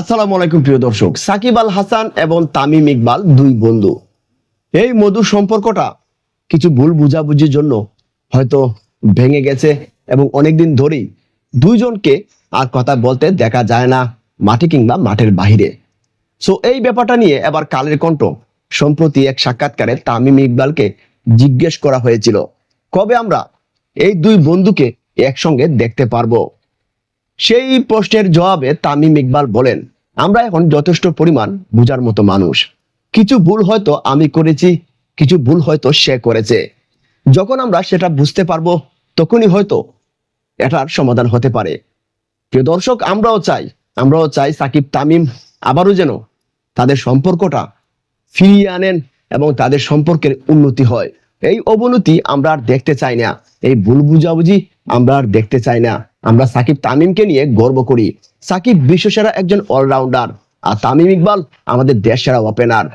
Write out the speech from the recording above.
আসসালামু আলাইকুম প্রিয় দর্শক, সাকিব আল হাসান এবং তামিম ইকবাল দুই বন্ধু। এই মধু সম্পর্কটা কিছু ভুল বুঝাবুঝির জন্য হয়তো ভেঙে গেছে এবং অনেকদিন ধরেই দুইজনকে আর কথা বলতে দেখা যায় না, মাঠে কিংবা মাঠের বাহিরে। সো এই ব্যাপারটা নিয়ে এবার কালের কণ্ঠ সম্প্রতি এক সাক্ষাৎকারে তামিম ইকবালকে জিজ্ঞেস করা হয়েছিল, কবে আমরা এই দুই বন্ধুকে একসঙ্গে দেখতে পারব? সেই প্রশ্নের জবাবে তামিম ইকবাল বলেন, আমরা এখন যথেষ্ট পরিমাণ বুঝার মতো মানুষ। কিছু ভুল হয়তো আমি করেছি, কিছু ভুল হয়তো সে করেছে। যখন আমরা সেটা বুঝতে পারব, তখনই হয়তো এটার সমাধান হতে পারে। প্রিয় দর্শক, আমরাও চাই আমরাও চাই সাকিব, তামিম আবারও যেন তাদের সম্পর্কটা ফিরিয়ে আনেন এবং তাদের সম্পর্কের উন্নতি হয়। এই অবনতি আমরা আর দেখতে চাই না। এই ভুল বুঝাবুঝি আমরা আর দেখতে চাই না। আমরা সাকিব তামিমকে নিয়ে গর্ব করি। সাকিব বিশ্বসেরা একজন অলরাউন্ডার আর তামিম ইকবাল আমাদের দেশ সেরা ওপেনার